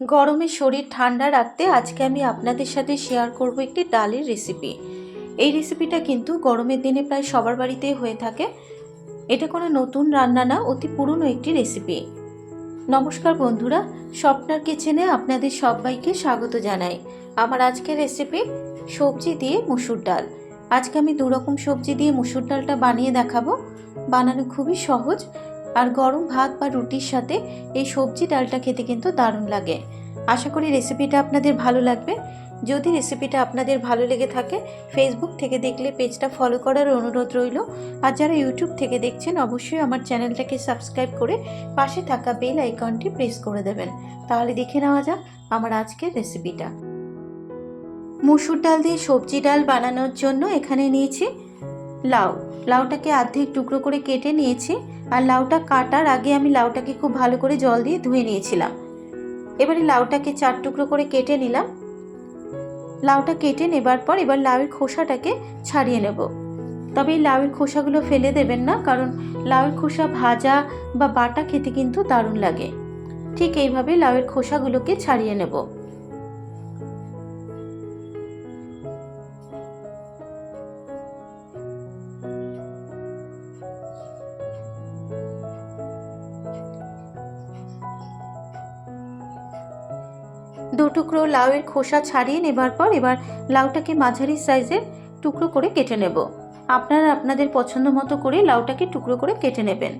গরমে শরীর ঠান্ডা রাখতে আজকে আমি আপনাদের সাথে শেয়ার করব একটি ডালের রেসিপি এই রেসিপিটা কিন্তু গরমের দিনে প্রায় সবার বাড়িতেই হয়ে থাকে। এটা কোনো নতুন রান্না না, অতি পুরনো একটি রেসিপি নমস্কার বন্ধুরা, স্বপ্নার কিচেনে আপনাদের সবাইকে স্বাগত জানাই। আমার আজকের রেসিপি সবজি দিয়ে মুসুর ডাল। আজকে আমি দু রকম সবজি দিয়ে মুসুর ডালটা বানিয়ে দেখাবো। বানানো খুবই সহজ। আর গরম ভাত বা রুটির সাথে এই সবজি ডালটা খেতে কিন্তু দারুণ লাগে। আশা করি রেসিপিটা আপনাদের ভালো লাগবে। যদি রেসিপিটা আপনাদের ভালো লেগে থাকে ফেসবুক থেকে দেখলে পেজটা ফলো করার অনুরোধ রইল। আর যারা ইউটিউব থেকে দেখছেন, অবশ্যই আমার চ্যানেলটাকে সাবস্ক্রাইব করে পাশে থাকা বেল আইকনটি প্রেস করে দেবেন। তাহলে দেখে নেওয়া যাক আমার আজকের রেসিপিটা মুসুর ডাল দিয়ে সবজি ডাল বানানোর জন্য এখানে নিয়েছি লাউ, লাউটাকে অর্ধেক টুকরো করে কেটে নিয়েছি আর লাউটা কাটার আগে আমি লাউটাকে খুব ভালো করে জল দিয়ে ধুয়ে নিয়েছিলাম। এবারে লাউটাকে চার টুকরো করে কেটে নিলাম। লাউটা কেটে নেবার পর এবার লাউয়ের খোসাটাকে ছাড়িয়ে নেব। তবে এই লাউয়ের খোসাগুলো ফেলে দেবেন না, কারণ লাউয়ের খোসা ভাজা বা বাটা খেতে কিন্তু দারুণ লাগে। ঠিক এইভাবে লাউয়ের খোসাগুলোকে ছাড়িয়ে নেব। দু টুকরো লাউয়ের খোসা ছাড়িয়ে নেবার পর এবার লাউটাকে মাঝারি সাইজের টুকরো করে কেটে নেব। আপনারা আপনাদের পছন্দ মতো করে লাউটাকে টুকরো করে কেটে নেবেন।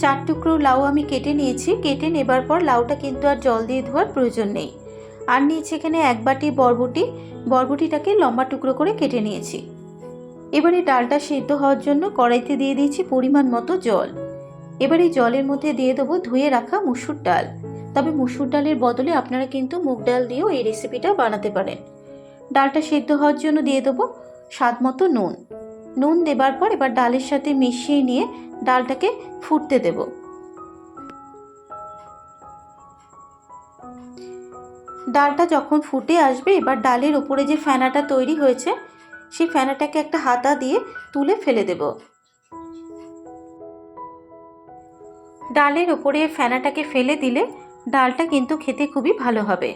চার টুকরো লাউ আমি কেটে নিয়েছি। কেটে নেবার পর লাউটা কিন্তু আর জল দিয়ে ধোয়ার প্রয়োজন নেই। আর নিয়েছি এখানে এক বাটি বরবটি। বরবটিটাকে লম্বা টুকরো করে কেটে নিয়েছি। এবারে ডালটা সেদ্ধ হওয়ার জন্য কড়াইতে দিয়ে দিয়েছি পরিমাণ মতো জল। এবার এই জলের মধ্যে দিয়ে দেবো ধুয়ে রাখা মুসুর ডাল। তবে মুসুর ডালের বদলে আপনারা কিন্তু মুগ ডাল দিয়েও এই রেসিপিটা বানাতে পারেন। ডালটা সেদ্ধ হওয়ার জন্য দিয়ে দেবো স্বাদ মতো নুন। নুন দেবার পর এবার ডালের সাথে মিশিয়ে নিয়ে ডালটাকে ফুটতে দেবো। ডালটা যখন ফুটে আসবে, এবার ডালের উপরে যে ফেনাটা তৈরি হয়েছে, সেই ফেনাটাকে একটা হাতা দিয়ে তুলে ফেলে দেব। ডালের উপরে ফেনাটাকে ফেলে দিলে ডালটা কিন্তু খেতে খুবই ভালো হবে।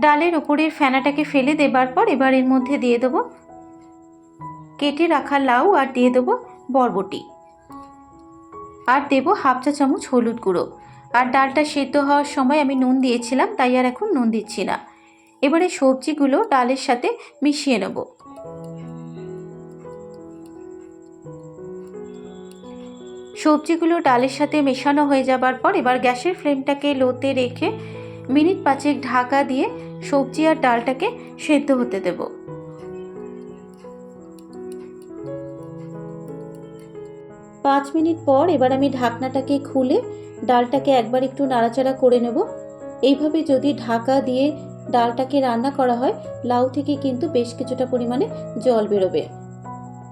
ডালের উপরের ফেনাটাকে ফেলে দেবার পর এবার এর মধ্যে দিয়ে দেবো কেটে রাখা লাউ আর দিয়ে দেবো বরবটি। আর দেবো হাফ চা চামচ হলুদ গুঁড়ো। আর ডালটা সেদ্ধ হওয়ার সময় আমি নুন দিয়েছিলাম, তাই আর এখন নুন দিচ্ছি না। এবারে সবজিগুলো ডালের সাথে মিশিয়ে নেব। সবজিগুলো ডালের সাথে মেশানো হয়ে যাবার পর এবার গ্যাসের ফ্লেমটাকে লোতে রেখে মিনিট পাঁচেক ঢাকা দিয়ে সবজি আর ডালটাকে সেদ্ধ হতে দেব। পাঁচ মিনিট পর এবার আমি ঢাকনাটাকে খুলে ডালটাকে একবার একটু নাড়াচাড়া করে নেব। এইভাবে যদি ঢাকা দিয়ে ডালটাকে রান্না করা হয়, লাউ থেকে কিন্তু বেশ কিছুটা পরিমাণে জল বেরোবে।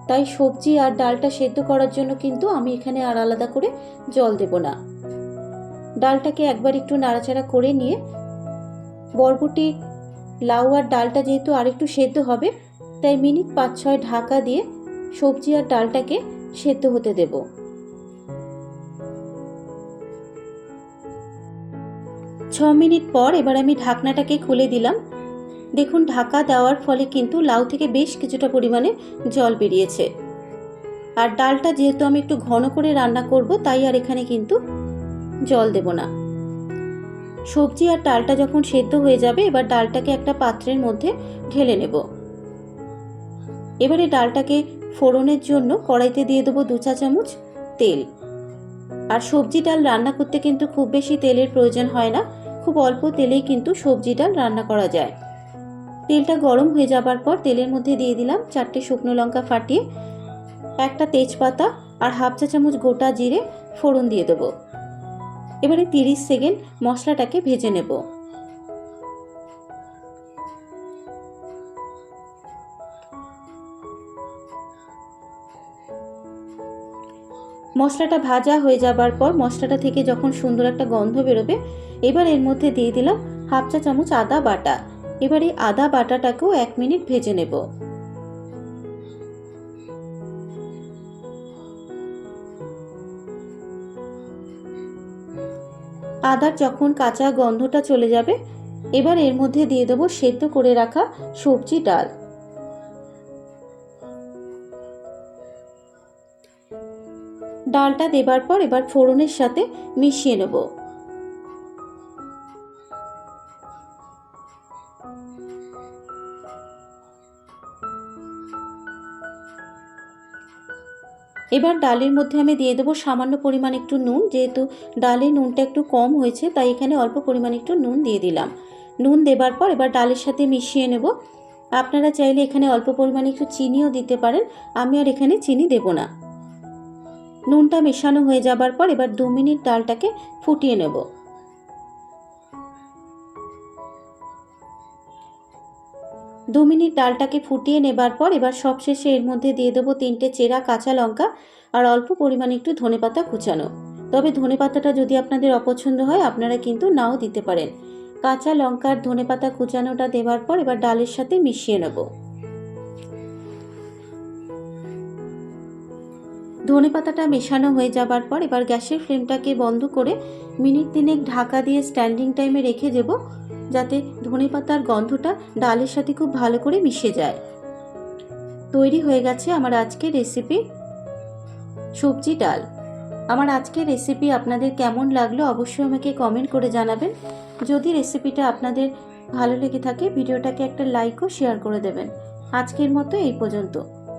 তাই সবজি আর ডালটা সেদ্ধ করার জন্য কিন্তু আমি এখানে আর আলাদা করে জল দেব না। ডালটাকে একবার একটু নাড়াচাড়া করে নিয়ে বরবটি, লাউ আর ডালটা যেহেতু আরেকটু সেদ্ধ হবে, তাই মিনিট পাঁচ ছয় ঢাকা দিয়ে সবজি আর ডালটাকে সেদ্ধ হতে দেবো। ছ মিনিট পর এবার আমি ঢাকনাটাকে খুলে দিলাম। দেখুন, ঢাকা দেওয়ার ফলে কিন্তু লাউ থেকে বেশ কিছুটা পরিমাণে জল বেরিয়েছে। আর ডালটা যেহেতু আমি একটু ঘন করে রান্না করব, তাই আর এখানে কিন্তু জল দেব না। সবজি আর ডালটা যখন সেদ্ধ হয়ে যাবে, এবার ডালটাকে একটা পাত্রের মধ্যে ঢেলে নেব। এবারে ডালটাকে ফোড়নের জন্য কড়াইতে দিয়ে দেবো দু চা চামচ তেল। আর সবজি ডাল রান্না করতে কিন্তু খুব বেশি তেলের প্রয়োজন হয় না, খুব অল্প তেলেই কিন্তু সবজি ডাল রান্না করা যায়। তেলটা গরম হয়ে যাবার পর তেলের মধ্যে দিয়ে দিলাম চারটে শুকনো লঙ্কা ফাটিয়ে একটা তেজপাতা আর হাফ চা চামচ গোটা জিরে ফোড়ন দিয়ে দেবো। এবারে তিরিশ সেকেন্ড মশলাটাকে ভেজে নেব। মশলাটা ভাজা হয়ে যাবার পর মশলাটা থেকে যখন সুন্দর একটা গন্ধ বেরোবে, এবার এর মধ্যে দিয়ে দিলাম হাফ চা চামচ আদা বাটা। এবার এই আদা বাটাটাকেও এক মিনিট ভেজে নেব। আদার যখন কাঁচা গন্ধটা চলে যাবে, এবার এর মধ্যে দিয়ে দেবো সেদ্ধ করে রাখা সবজি ডাল। ডালটা দেবার পর এবার ফোড়নের সাথে মিশিয়ে নেব। এবার ডালের মধ্যে আমি দিয়ে দেবো সামান্য পরিমাণ একটু নুন, যেহেতু ডালে নুনটা একটু কম হয়েছে, তাই এখানে অল্প পরিমাণ একটু নুন দিয়ে দিলাম। নুন দেবার পর এবার ডালের সাথে মিশিয়ে নেব। আপনারা চাইলে এখানে অল্প পরিমাণে একটু চিনিও দিতে পারেন, আমি আর এখানে চিনি দেব না। নুনটা মেশানো হয়ে যাবার পর এবার দু মিনিট ডালটাকে ফুটিয়ে নেব। দু মিনিট ডালটাকে ফুটিয়ে নেবার পর এবার সবশেষে এর মধ্যে দিয়ে দেবো তিনটে চেরা কাঁচা লঙ্কা আর অল্প পরিমাণে একটু ধনেপাতা কুচানো। তবে ধনেপাতাটা যদি আপনাদের অপছন্দ হয়, আপনারা কিন্তু নাও দিতে পারেন। কাঁচা লঙ্কার ধনেপাতা কুচানোটা দেওয়ার পর এবার ডালের সাথে মিশিয়ে নেব। ধনেপাতাটা মেশানো হয়ে যাবার পর এবার গ্যাসের ফ্লেমটাকে বন্ধ করে মিনিট তিনেক ঢাকা দিয়ে স্ট্যান্ডিং টাইমে রেখে দেব যাতে ধনেপাতার গন্ধটা ডালের সাথে খুব ভালো করে মিশে যায়। তৈরি হয়ে গেছে আমার আজকের রেসিপি সবজি ডাল। আমার আজকের রেসিপি আপনাদের কেমন লাগল অবশ্যই আমাকে কমেন্ট করে জানাবেন। যদি রেসিপিটা আপনাদের ভালো লেগে থাকে, ভিডিওটাকে একটা লাইক ও শেয়ার করে দেবেন। আজকের মতো এই পর্যন্ত।